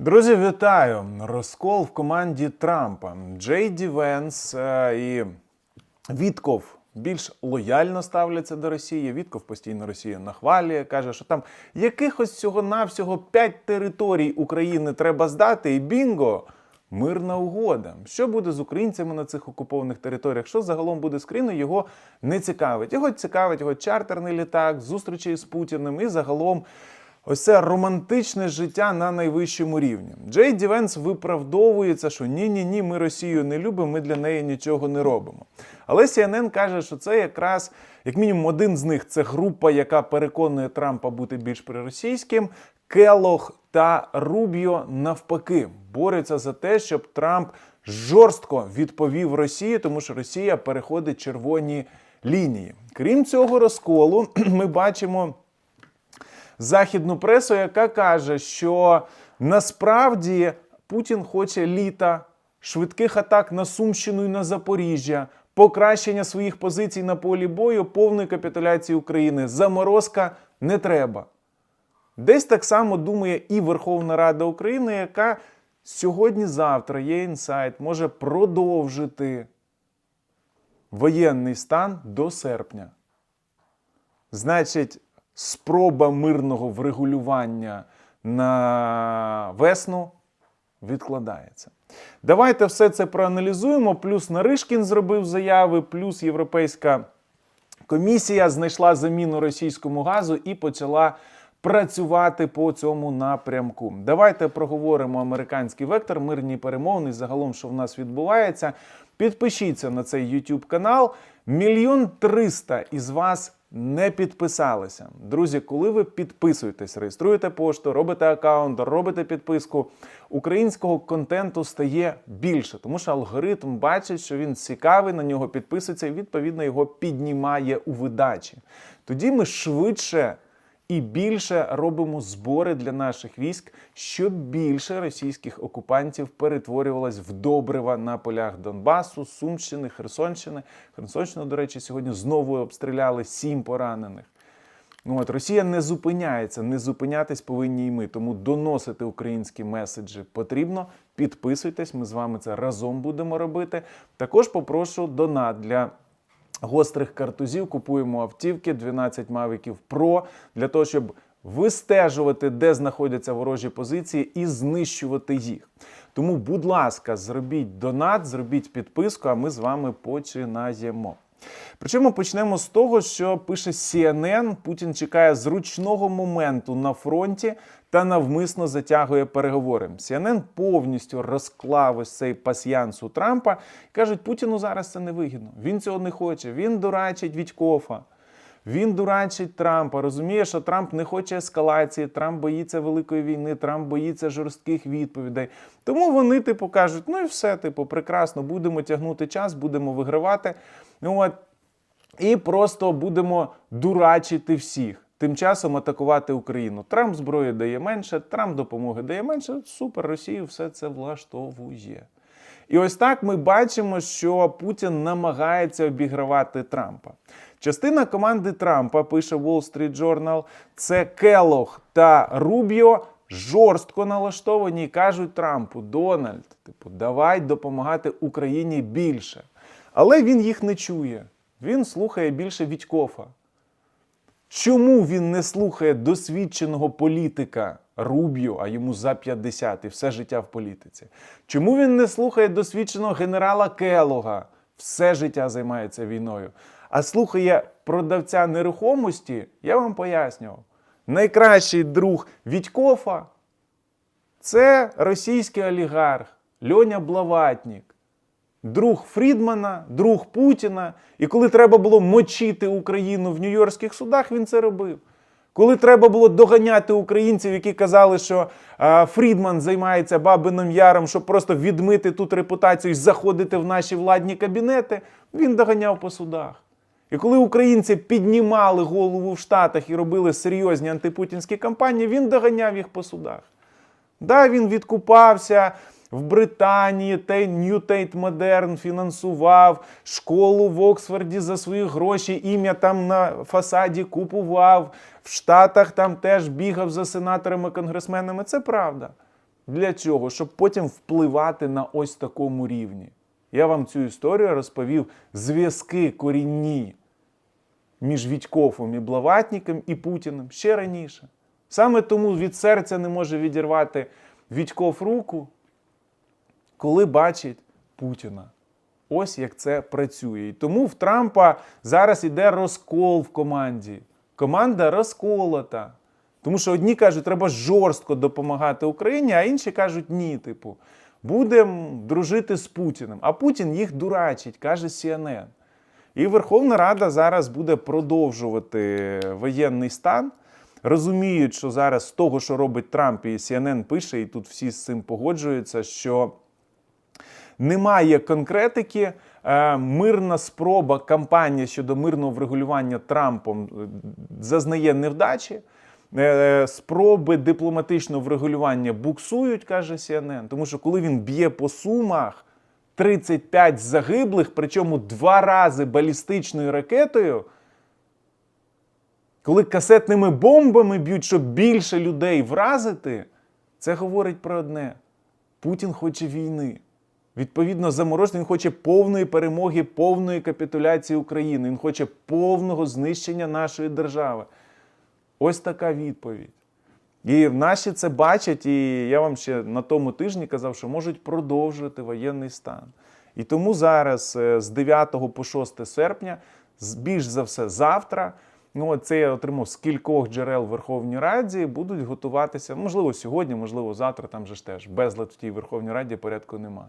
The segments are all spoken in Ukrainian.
Друзі, вітаю! Розкол в команді Трампа. Джей Ді Венс е, і Вітков більш лояльно ставляться до Росії. Вітков постійно Росію нахвалює, каже, що там якихось всього-навсього п'ять територій України треба здати, і бінго! Мирна угода. Що буде з українцями на цих окупованих територіях? Що загалом буде з країною, його не цікавить. Його цікавить його чартерний літак, зустрічі з Путіним і загалом ось це романтичне життя на найвищому рівні. Джей Ді Венс виправдовується, що ні, ні, ні, ми Росію не любимо, ми для неї нічого не робимо. Але CNN каже, що це якраз як мінімум один з них це група, яка переконує Трампа бути більш проросійським. Келох та Рубіо навпаки борються за те, щоб Трамп жорстко відповів Росії, тому що Росія переходить червоні лінії. Крім цього розколу, ми бачимо західну пресу, яка каже, що насправді Путін хоче літа, швидких атак на Сумщину і на Запоріжжя, покращення своїх позицій на полі бою, повної капітуляції України. Заморозка не треба. Десь так само думає і Верховна Рада України, яка сьогодні-завтра є інсайт, може продовжити воєнний стан до серпня. Значить, спроба мирного врегулювання на весну відкладається. Давайте все це проаналізуємо. Плюс Наришкін зробив заяви, плюс Європейська комісія знайшла заміну російському газу і почала працювати по цьому напрямку. Давайте проговоримо американський вектор, мирні перемовини, загалом, що в нас відбувається. Підпишіться на цей YouTube канал. Мільйон триста із вас не підписалися. Друзі, коли ви підписуєтесь, реєструєте пошту, робите аккаунт, робите підписку, українського контенту стає більше, тому що алгоритм бачить, що він цікавий, на нього підписується і відповідно його піднімає у видачі. Тоді ми швидше і більше робимо збори для наших військ, щоб більше російських окупантів перетворювалось в добрива на полях Донбасу, Сумщини, Херсонщини. Херсонщину, до речі, сьогодні знову обстріляли сім поранених. Ну, От Росія не зупиняється, не зупинятись повинні і ми. Тому доносити українські меседжі потрібно. Підписуйтесь, ми з вами це разом будемо робити. Також попрошу донат для гострих картузів. Купуємо автівки 12 Mavic Pro для того, щоб вистежувати, де знаходяться ворожі позиції, і знищувати їх. Тому, будь ласка, зробіть донат, зробіть підписку, а ми з вами починаємо. Причому почнемо з того, що пише CNN, Путін чекає зручного моменту на фронті та навмисно затягує переговори. CNN повністю розклав ось цей пасьянс у Трампа. Кажуть, Путіну зараз це не вигідно. Він цього не хоче. Він дурачить Вітькофа. Він дурачить Трампа, розуміє, що Трамп не хоче ескалації, Трамп боїться великої війни, Трамп боїться жорстких відповідей. Тому вони, типу, кажуть: ну і все, типу, прекрасно, будемо тягнути час, будемо вигравати. Ну от і просто будемо дурачити всіх. Тим часом атакувати Україну. Трамп зброї дає менше, Трамп допомоги дає менше. Супер, Росію все це влаштовує. І ось так ми бачимо, що Путін намагається обігравати Трампа. Частина команди Трампа пише Wall Street Journal, це Келох та Рубіо жорстко налаштовані і кажуть Трампу: Дональд, типу, давай допомагати Україні більше. Але він їх не чує. Він слухає більше Вітькофа. Чому він не слухає досвідченого політика Рубіо, а йому за 50 і все життя в політиці? Чому він не слухає досвідченого генерала Келога, все життя займається війною, а слухає продавця нерухомості? Я вам пояснював. Найкращий друг Вітькофа це російський олігарх Льоня Блаватнік друг Фрідмана, друг Путіна. І коли треба було мочити Україну в нью-йоркських судах, він це робив. Коли треба було доганяти українців, які казали, що а, Фрідман займається бабиним яром, щоб просто відмити тут репутацію і заходити в наші владні кабінети, він доганяв по судах. І коли українці піднімали голову в Штатах і робили серйозні антипутінські кампанії, він доганяв їх по судах. Да, він відкупався в Британії, Tate Modern фінансував школу в Оксфорді за свої гроші, ім'я там на фасаді купував, в Штатах там теж бігав за сенаторами, конгресменами. Це правда. Для чого? Щоб потім впливати на ось такому рівні. Я вам цю історію розповів зв'язки корінні між Вітьковим і Блаватніком і Путіним ще раніше. Саме тому від серця не може відірвати Вітьков руку, коли бачить Путіна. Ось як це працює. І тому в Трампа зараз іде розкол в команді. Команда розколота. Тому що одні кажуть, треба жорстко допомагати Україні, а інші кажуть, ні, типу, будемо дружити з Путіним. А Путін їх дурачить, каже CNN. І Верховна Рада зараз буде продовжувати воєнний стан. Розуміють, що зараз з того, що робить Трамп, і CNN пише, і тут всі з цим погоджуються, що немає конкретики. Е, Мирна спроба кампанія щодо мирного врегулювання Трампом е, зазнає невдачі. Е, Спроби дипломатичного врегулювання буксують, каже CNN, тому що коли він б'є по сумах 35 загиблих, причому два рази балістичною ракетою, коли касетними бомбами б'ють, щоб більше людей вразити, це говорить про одне: Путін хоче війни. Відповідно, замороження він хоче повної перемоги, повної капітуляції України. Він хоче повного знищення нашої держави. Ось така відповідь. І наші це бачать, і я вам ще на тому тижні казав, що можуть продовжувати воєнний стан. І тому зараз е, з 9 по 6 серпня, більш за все завтра, ну це я отримав з кількох джерел Верховній Раді, будуть готуватися, можливо, сьогодні, можливо, завтра, там же ж теж безлад в тій Верховній Раді порядку немає.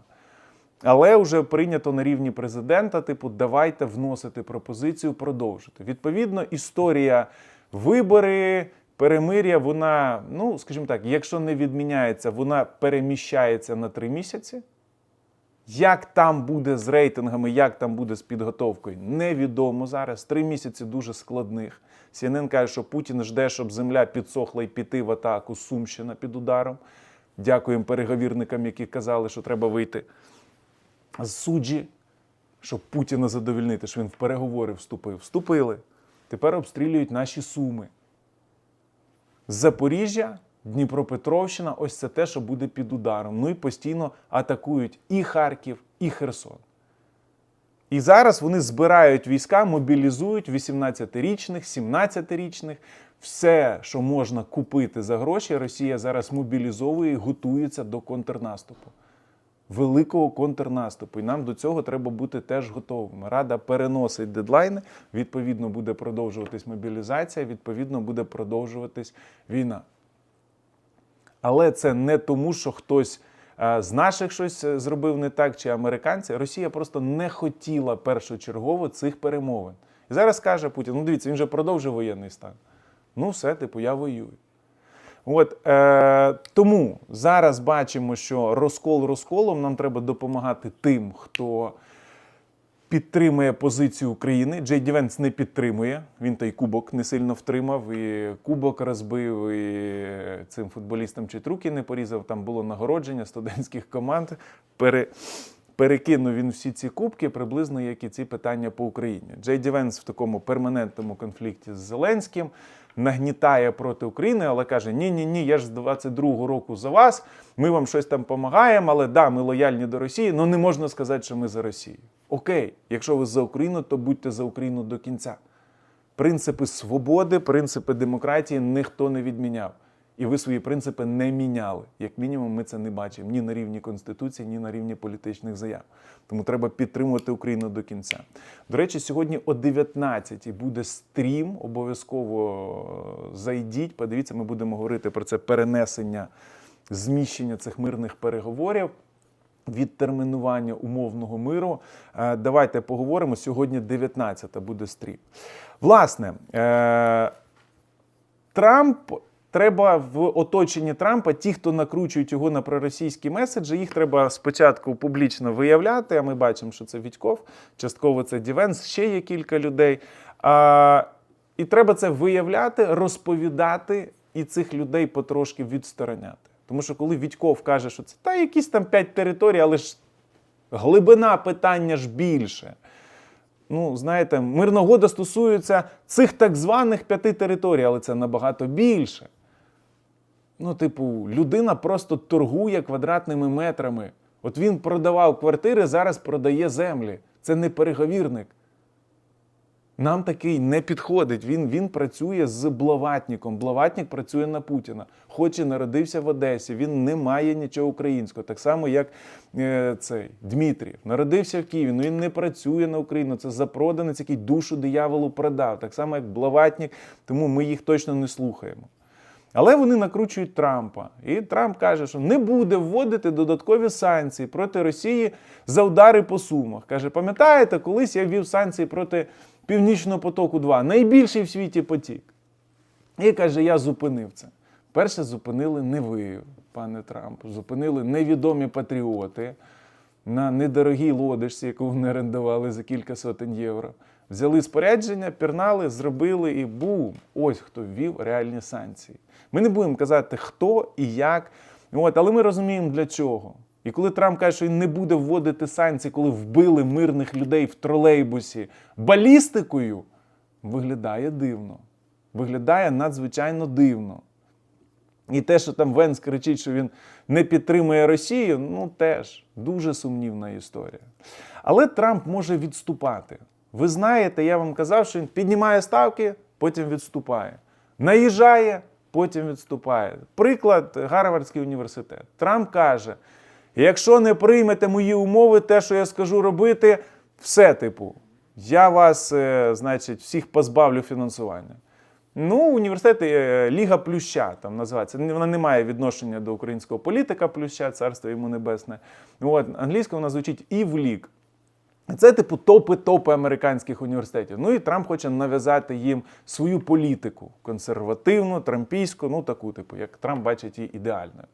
Але вже прийнято на рівні президента, типу, давайте вносити пропозицію продовжити. Відповідно, історія вибори, перемир'я, вона, ну скажімо так, якщо не відміняється, вона переміщається на три місяці. Як там буде з рейтингами, як там буде з підготовкою, невідомо зараз. Три місяці дуже складних. CNN каже, що Путін жде, щоб земля підсохла і піти в атаку Сумщина під ударом. Дякуємо переговірникам, які казали, що треба вийти з суджі, щоб Путіна задовільнити, що він в переговори вступив. Вступили. Тепер обстрілюють наші суми. Запоріжжя, Дніпропетровщина ось це те, що буде під ударом. Ну і постійно атакують і Харків, і Херсон. І зараз вони збирають війська, мобілізують 18-річних, 17-річних. Все, що можна купити за гроші, Росія зараз мобілізовує і готується до контрнаступу. Великого контрнаступу. І нам до цього треба бути теж готовими. Рада переносить дедлайни, відповідно, буде продовжуватись мобілізація, відповідно, буде продовжуватись війна. Але це не тому, що хтось е, з наших щось е, зробив не так, чи американці. Росія просто не хотіла першочергово цих перемовин. І зараз каже Путін: ну дивіться, він вже продовжив воєнний стан. Ну, все, типу, я воюю. От е, тому зараз бачимо, що розкол розколом нам треба допомагати тим, хто підтримує позицію України. Джей Ді Венс не підтримує. Він той кубок не сильно втримав, і кубок розбив, і цим футболістам чуть руки не порізав. Там було нагородження студентських команд. Пере, перекинув він всі ці кубки, приблизно як і ці питання по Україні. Джей Ді Венс в такому перманентному конфлікті з Зеленським. Нагнітає проти України, але каже: Ні, ні, ні, я ж з 22-го року за вас. Ми вам щось там допомагаємо, але да, ми лояльні до Росії. Ну не можна сказати, що ми за Росію. Окей, якщо ви за Україну, то будьте за Україну до кінця. Принципи свободи, принципи демократії ніхто не відміняв. І ви свої принципи не міняли. Як мінімум, ми це не бачимо ні на рівні Конституції, ні на рівні політичних заяв. Тому треба підтримувати Україну до кінця. До речі, сьогодні о 19-й буде стрім. Обов'язково зайдіть. Подивіться, ми будемо говорити про це перенесення, зміщення цих мирних переговорів. Відтермінування умовного миру. Е, Давайте поговоримо. Сьогодні 19-та буде стрім. Власне, е, Трамп. Треба в оточенні Трампа, ті, хто накручують його на проросійські меседжі, їх треба спочатку публічно виявляти. А ми бачимо, що це Вітьков, частково це Дівенс, ще є кілька людей. А, і треба це виявляти, розповідати і цих людей потрошки відстороняти. Тому що коли Вітьков каже, що це та якісь там п'ять територій, але ж глибина питання ж більше. Ну, знаєте, мирна угода стосується цих так званих п'яти територій, але це набагато більше. Ну, типу, людина просто торгує квадратними метрами. От він продавав квартири, зараз продає землі. Це не переговірник. Нам такий не підходить. Він, він працює з Блаватніком. Блаватнік працює на Путіна. Хоч і народився в Одесі, він не має нічого українського. Так само, як е, цей Дмитрів. Народився в Києві, ну він не працює на Україну. Це запроданець, який душу дияволу продав. Так само, як Блаватнік, тому ми їх точно не слухаємо. Але вони накручують Трампа. І Трамп каже, що не буде вводити додаткові санкції проти Росії за удари по сумах. Каже, пам'ятаєте, колись я ввів санкції проти Північного потоку 2, найбільший в світі потік. І каже, я зупинив це. Перше зупинили не ви, пане Трамп. Зупинили невідомі патріоти на недорогій лодочці, яку вони орендували за кілька сотень євро. Взяли спорядження, пірнали, зробили і бум! Ось хто ввів реальні санкції. Ми не будемо казати, хто і як, от, але ми розуміємо для чого. І коли Трамп каже, що він не буде вводити санкції, коли вбили мирних людей в тролейбусі балістикою, виглядає дивно. Виглядає надзвичайно дивно. І те, що там Венс кричить, що він не підтримує Росію, ну теж дуже сумнівна історія. Але Трамп може відступати. Ви знаєте, я вам казав, що він піднімає ставки, потім відступає. Наїжджає, потім відступає. Приклад Гарвардський університет. Трамп каже: якщо не приймете мої умови, те, що я скажу робити, все типу, я вас, е, значить, всіх позбавлю фінансування. Ну, університет е, Ліга Плюща там називається. Вона не має відношення до українського політика Плюща, царство йому небесне. От, англійською вона звучить Івлік. Це типу топи-топи американських університетів. Ну і Трамп хоче нав'язати їм свою політику консервативну, трампійську, ну таку, типу, як Трамп бачить її ідеальною.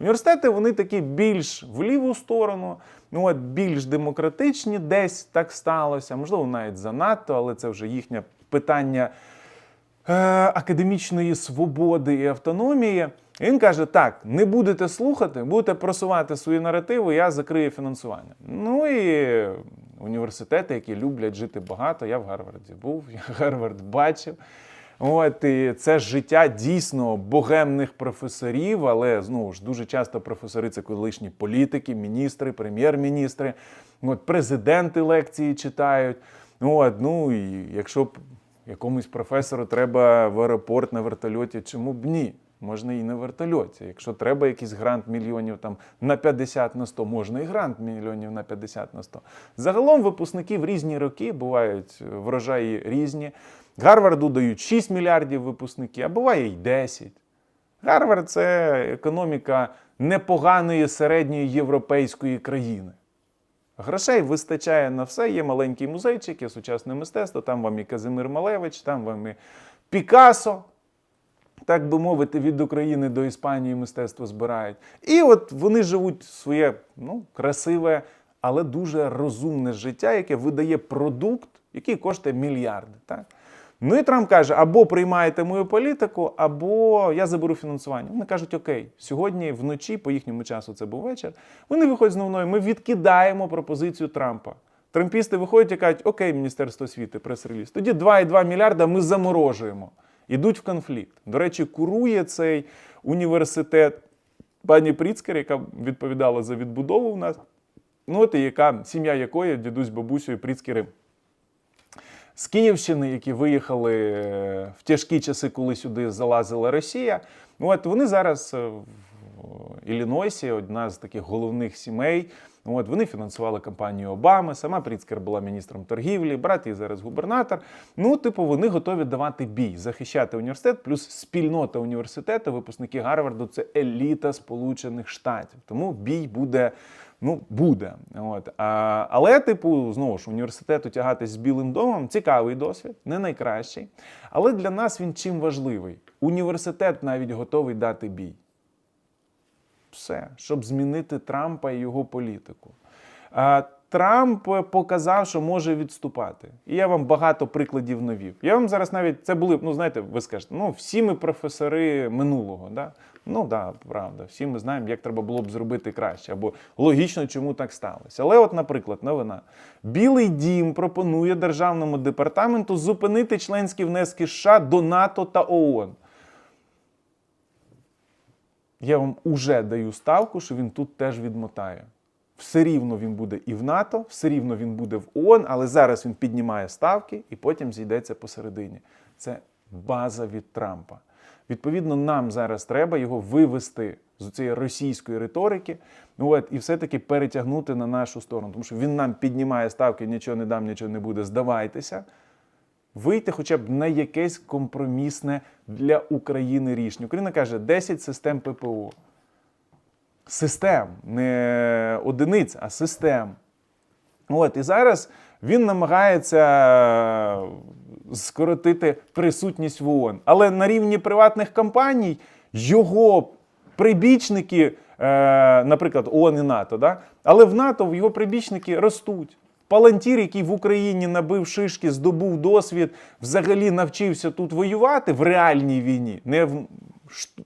Університети вони такі більш в ліву сторону, ну от більш демократичні, десь так сталося. Можливо, навіть занадто, але це вже їхнє питання е, академічної свободи і автономії. Він каже: так, не будете слухати, будете просувати свої наративи, я закрию фінансування. Ну і університети, які люблять жити багато. Я в Гарварді був, я Гарвард бачив. От і це життя дійсно богемних професорів, але знову ж дуже часто професори це колишні політики, міністри, прем'єр-міністри, от президенти лекції читають. От, ну і якщо б якомусь професору треба в аеропорт на вертольоті, чому б ні? Можна і на вертольоті. Якщо треба якийсь грант мільйонів там на 50 на 100, можна і грант мільйонів на 50 на 100. Загалом випускники в різні роки бувають врожаї різні. Гарварду дають 6 мільярдів випускників, а буває й 10. Гарвард це економіка непоганої середньої європейської країни. Грошей вистачає на все. Є маленький музейчик, є сучасне мистецтво, там вам і Казимир Малевич, там вам і Пікасо, так би мовити, від України до Іспанії мистецтво збирають. І от вони живуть своє ну, красиве, але дуже розумне життя, яке видає продукт, який коштує мільярди. Так? Ну і Трамп каже: або приймаєте мою політику, або я заберу фінансування. Вони кажуть, окей, сьогодні вночі, по їхньому часу це був вечір. Вони виходять з новиною, ми відкидаємо пропозицію Трампа. Трампісти виходять і кажуть, окей, Міністерство освіти, прес-реліз. Тоді 2,2 мільярда ми заморожуємо. Ідуть в конфлікт. До речі, курує цей університет пані Пріцкер, яка відповідала за відбудову в нас. Ну, от і яка сім'я якої дідусь бабусю Пріцкери з Київщини, які виїхали е, в тяжкі часи, коли сюди залазила Росія. Ну, От вони зараз е, в Іллінойсі, одна з таких головних сімей. От вони фінансували кампанію Обами. Сама Пріцкер була міністром торгівлі, брат її зараз губернатор. Ну, типу, вони готові давати бій, захищати університет, плюс спільнота університету, випускники Гарварду це еліта Сполучених Штатів. Тому бій буде. Ну, буде. От. А, але, типу, знову ж, університету тягатись з Білим домом цікавий досвід, не найкращий. Але для нас він чим важливий? Університет навіть готовий дати бій. Все, щоб змінити Трампа і його політику. А, Трамп показав, що може відступати. І я вам багато прикладів навів. Я вам зараз навіть це були, ну знаєте, ви скажете, ну всі ми професори минулого. Да? Ну да, правда, всі ми знаємо, як треба було б зробити краще, або логічно, чому так сталося. Але, от, наприклад, новина: Білий дім пропонує державному департаменту зупинити членські внески США до НАТО та ООН. Я вам уже даю ставку, що він тут теж відмотає. Все рівно він буде і в НАТО, все рівно він буде в ООН, але зараз він піднімає ставки і потім зійдеться посередині. Це база від Трампа. Відповідно, нам зараз треба його вивести з цієї російської риторики, от, і все-таки перетягнути на нашу сторону. Тому що він нам піднімає ставки, нічого не дам, нічого не буде, здавайтеся. Вийти хоча б на якесь компромісне для України рішення. Україна каже 10 систем ППО. Систем, не одиниць, а систем. От, і зараз він намагається скоротити присутність в ООН. Але на рівні приватних компаній його прибічники, е, наприклад, ООН і НАТО, да? але в НАТО його прибічники ростуть. Палантір, який в Україні набив шишки, здобув досвід, взагалі навчився тут воювати в реальній війні, не в,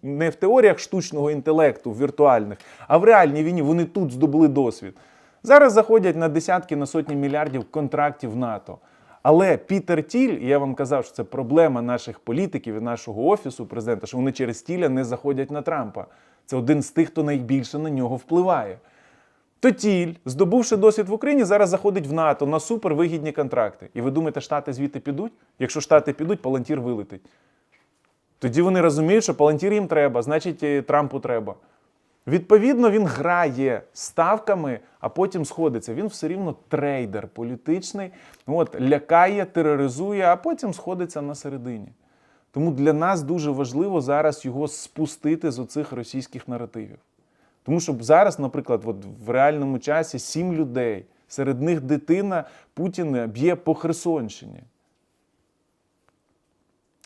не в теоріях штучного інтелекту, віртуальних, а в реальній війні вони тут здобули досвід. Зараз заходять на десятки, на сотні мільярдів контрактів НАТО. Але Пітер Тіль, і я вам казав, що це проблема наших політиків і нашого офісу президента, що вони через Тіля не заходять на Трампа. Це один з тих, хто найбільше на нього впливає. То Тіль, здобувши досвід в Україні, зараз заходить в НАТО на супервигідні контракти. І ви думаєте, Штати звідти підуть? Якщо Штати підуть, Палантір вилетить. Тоді вони розуміють, що Палантір їм треба, значить Трампу треба. Відповідно, він грає ставками, а потім сходиться. Він все рівно трейдер політичний, от, лякає, тероризує, а потім сходиться на середині. Тому для нас дуже важливо зараз його спустити з оцих російських наративів. Тому що зараз, наприклад, от в реальному часі сім людей, серед них дитина Путіна б'є по Херсонщині.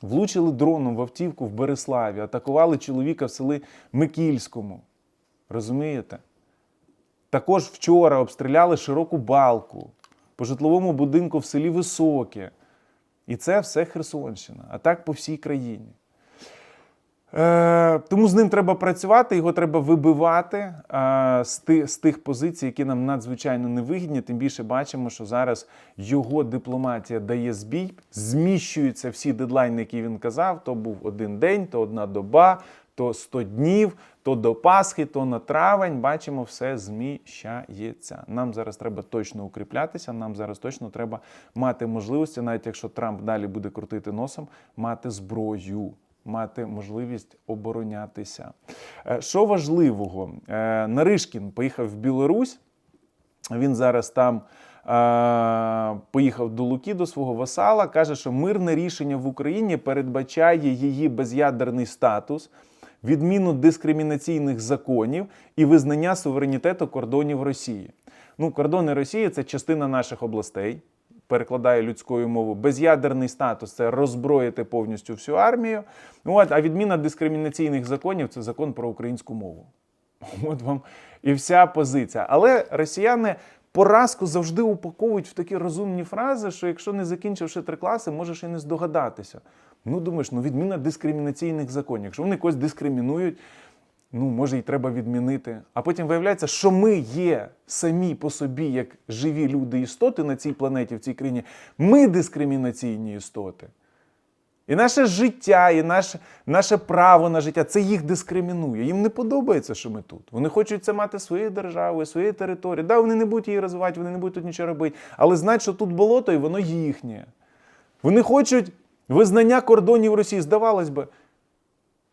Влучили дроном в автівку в Береславі, атакували чоловіка в селі Микільському. Розумієте? Також вчора обстріляли широку балку по житловому будинку в селі Високе. І це все Херсонщина, а так по всій країні. Е, тому з ним треба працювати, його треба вибивати е, з, ти, з тих позицій, які нам надзвичайно невигідні. Тим більше бачимо, що зараз його дипломатія дає збій, зміщуються всі дедлайни, які він казав. То був один день, то одна доба, то 100 днів, то до Пасхи, то на травень. Бачимо, все зміщається. Нам зараз треба точно укріплятися. Нам зараз точно треба мати можливості, навіть якщо Трамп далі буде крутити носом, мати зброю мати можливість оборонятися. Е, Що важливого? Е, Наришкін поїхав в Білорусь. Він зараз там е, поїхав до Луки, до свого васала. Каже, що мирне рішення в Україні передбачає її без'ядерний статус, відміну дискримінаційних законів і визнання суверенітету кордонів Росії. Ну, кордони Росії це частина наших областей перекладає людською мовою, без'ядерний статус це роззброїти повністю всю армію. От, а відміна дискримінаційних законів це закон про українську мову. От вам і вся позиція. Але росіяни поразку завжди упаковують в такі розумні фрази, що якщо не закінчивши три класи, можеш і не здогадатися. Ну, думаєш, ну відміна дискримінаційних законів. Якщо вони когось дискримінують, ну, може, і треба відмінити. А потім виявляється, що ми є самі по собі, як живі люди істоти на цій планеті, в цій країні. Ми дискримінаційні істоти. І наше життя, і наше, наше право на життя це їх дискримінує. Їм не подобається, що ми тут. Вони хочуть це мати своєю державою, своєю територією. Да, вони не будуть її розвивати, вони не будуть тут нічого робити. Але знають, що тут болото, і воно їхнє. Вони хочуть визнання кордонів Росії. Здавалось би,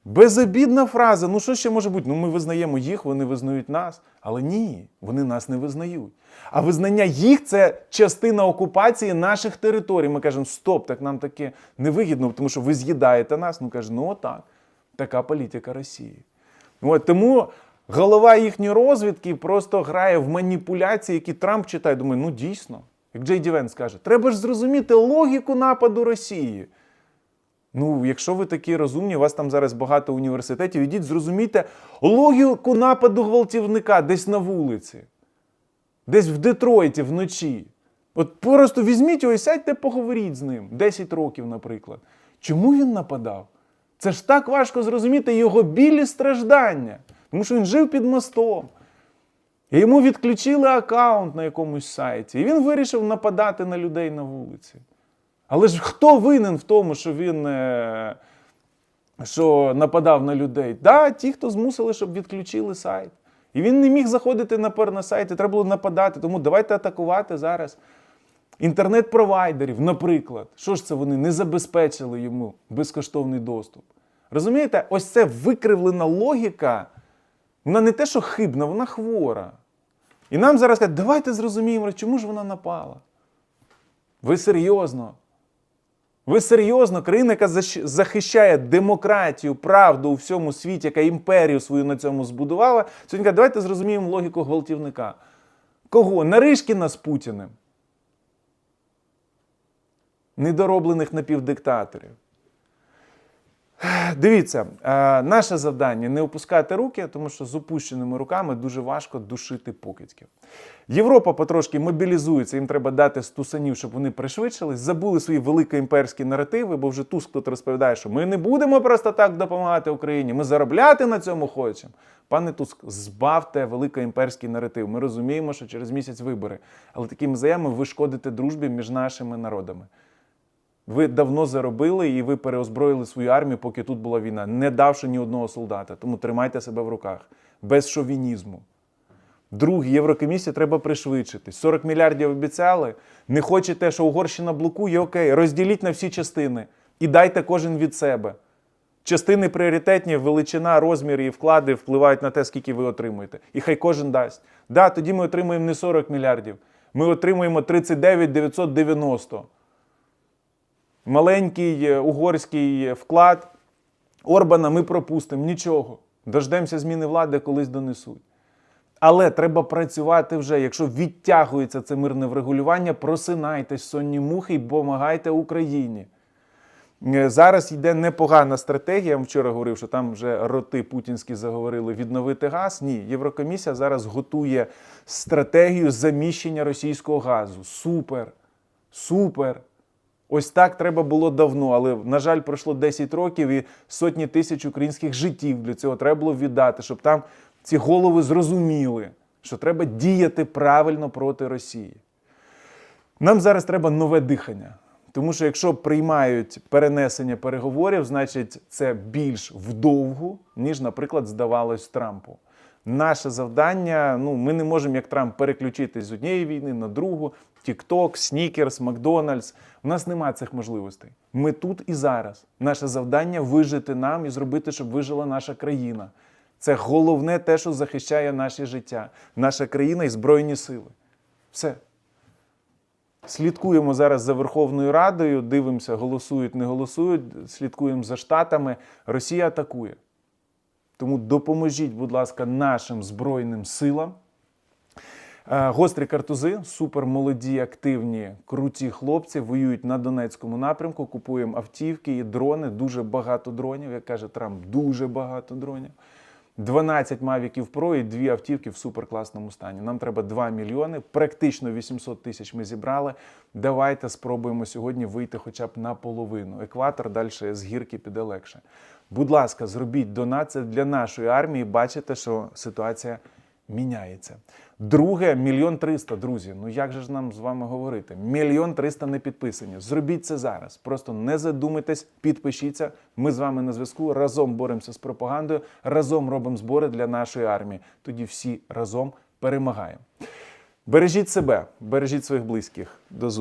Безобідна фраза. Ну що ще може бути? Ну ми визнаємо їх, вони визнають нас. Але ні, вони нас не визнають. А визнання їх це частина окупації наших територій. Ми кажемо, стоп, так нам таке невигідно, тому що ви з'їдаєте нас. Ну каже, ну отак. Така політика Росії. От, тому голова їхньої розвідки просто грає в маніпуляції, які Трамп читає. Думає, ну дійсно, як Джей Ді Венс каже, треба ж зрозуміти логіку нападу Росії. Ну, якщо ви такі розумні, у вас там зараз багато університетів, ідіть, зрозумійте логіку нападу гвалтівника десь на вулиці, десь в Детройті вночі. От просто візьміть його і сядьте, поговоріть з ним 10 років, наприклад. Чому він нападав? Це ж так важко зрозуміти його білі страждання, тому що він жив під мостом. І йому відключили аккаунт на якомусь сайті, і він вирішив нападати на людей на вулиці. Але ж хто винен в тому, що він е, що нападав на людей. Да, ті, хто змусили, щоб відключили сайт. І він не міг заходити на, на сайт, і треба було нападати. Тому давайте атакувати зараз інтернет-провайдерів, наприклад. Що ж це вони не забезпечили йому безкоштовний доступ? Розумієте, ось це викривлена логіка. Вона не те, що хибна, вона хвора. І нам зараз кажуть, давайте зрозуміємо, чому ж вона напала. Ви серйозно? Ви серйозно, країна, яка захищає демократію, правду у всьому світі, яка імперію свою на цьому збудувала, сьогодні каже, давайте зрозуміємо логіку гвалтівника. Кого? Наришкіна з Путіним? Недороблених напівдиктаторів. Дивіться, е, наше завдання не опускати руки, тому що з опущеними руками дуже важко душити покидьків. Європа потрошки мобілізується, їм треба дати стусанів, щоб вони пришвидшились, забули свої великоімперські наративи, бо вже Туск тут розповідає, що ми не будемо просто так допомагати Україні, ми заробляти на цьому хочемо. Пане Туск, збавте великоімперський наратив. Ми розуміємо, що через місяць вибори, але такими заявами ви шкодите дружбі між нашими народами. Ви давно заробили і ви переозброїли свою армію, поки тут була війна, не давши ні одного солдата. Тому тримайте себе в руках без шовінізму. Друге, Єврокомісія треба пришвидшити. 40 мільярдів обіцяли. Не хочете, що Угорщина блокує, окей, розділіть на всі частини і дайте кожен від себе. Частини пріоритетні, величина, розмір і вклади впливають на те, скільки ви отримуєте. І хай кожен дасть. Да, тоді ми отримуємо не 40 мільярдів, ми отримуємо 39 990 маленький е, угорський е, вклад. Орбана ми пропустимо, нічого. Дождемося зміни влади, колись донесуть. Але треба працювати вже. Якщо відтягується це мирне врегулювання, просинайтесь, сонні мухи, і допомагайте Україні. Е, Зараз йде непогана стратегія. Я вам вчора говорив, що там вже роти путінські заговорили відновити газ. Ні, Єврокомісія зараз готує стратегію заміщення російського газу. Супер! Супер! Ось так треба було давно, але, на жаль, пройшло 10 років і сотні тисяч українських життів для цього треба було віддати, щоб там ці голови зрозуміли, що треба діяти правильно проти Росії. Нам зараз треба нове дихання. Тому що якщо приймають перенесення переговорів, значить це більш вдовгу, ніж, наприклад, здавалось Трампу. Наше завдання, ну ми не можемо, як Трамп, переключитись з однієї війни на другу. TikTok, Снікерс, Макдональдс. У нас немає цих можливостей. Ми тут і зараз. Наше завдання вижити нам і зробити, щоб вижила наша країна. Це головне те, що захищає наше життя, наша країна і Збройні сили. Все. Слідкуємо зараз за Верховною Радою, дивимося, голосують, не голосують, слідкуємо за Штатами. Росія атакує. Тому допоможіть, будь ласка, нашим Збройним силам. Е, Гострі картузи, супер молоді, активні, круті хлопці воюють на Донецькому напрямку. Купуємо автівки і дрони. Дуже багато дронів. Як каже Трамп, дуже багато дронів. 12 мавіків Pro і дві автівки в суперкласному стані. Нам треба 2 мільйони. Практично 800 тисяч ми зібрали. Давайте спробуємо сьогодні вийти хоча б на половину. Екватор далі з гірки піде легше. Будь ласка, зробіть донат. Це для нашої армії. Бачите, що ситуація міняється. Друге, мільйон триста, друзі. Ну як же ж нам з вами говорити? Мільйон триста не підписані. Зробіть це зараз. Просто не задумайтесь, підпишіться. Ми з вами на зв'язку. Разом боремося з пропагандою, разом робимо збори для нашої армії. Тоді всі разом перемагаємо. Бережіть себе, бережіть своїх близьких. До зустрічі.